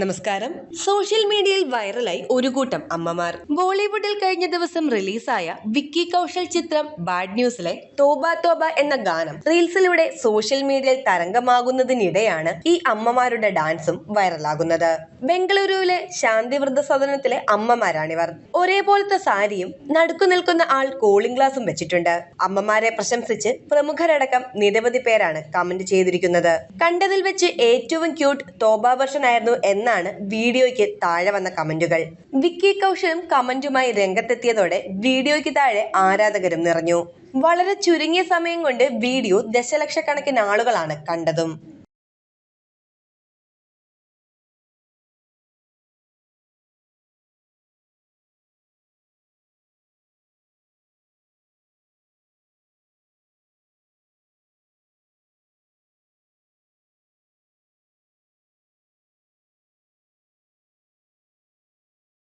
നമസ്കാരം. സോഷ്യൽ മീഡിയയിൽ വൈറലായി ഒരു കൂട്ടം അമ്മമാർ. ബോളിവുഡിൽ കഴിഞ്ഞ ദിവസം റിലീസായ വിക്കി കൗശൽ ചിത്രം ബാഡ് ന്യൂസിലെ തോബ തോബ എന്ന ഗാനം റീൽസിലൂടെ സോഷ്യൽ മീഡിയയിൽ തരംഗമാകുന്നതിനിടെയാണ് ഈ അമ്മമാരുടെ ഡാൻസും വൈറലാകുന്നത്. ബംഗളൂരുവിലെ ശാന്തിവൃദ്ധ സദനത്തിലെ അമ്മമാരാണിവർ. ഒരേപോലത്തെ സാരിയും നടുക്കു നിൽക്കുന്ന ആൾ കൂളിംഗ് ഗ്ലാസും വെച്ചിട്ടുണ്ട്. അമ്മമാരെ പ്രശംസിച്ച് പ്രമുഖരടക്കം നിരവധി പേരാണ് കമന്റ് ചെയ്തിരിക്കുന്നത്. കണ്ടതിൽ വെച്ച് ഏറ്റവും ക്യൂട്ട് തോബ വെർഷൻ ആയിരുന്നു എന്നാണ് വീഡിയോയ്ക്ക് താഴെ വന്ന കമന്റുകൾ. വിക്കി കൗശലും കമന്റുമായി രംഗത്തെത്തിയതോടെ വീഡിയോയ്ക്ക് താഴെ ആരാധകരും നിറഞ്ഞു. വളരെ ചുരുങ്ങിയ സമയം കൊണ്ട് വീഡിയോ ദശലക്ഷക്കണക്കിന് ആളുകളാണ് കണ്ടതും.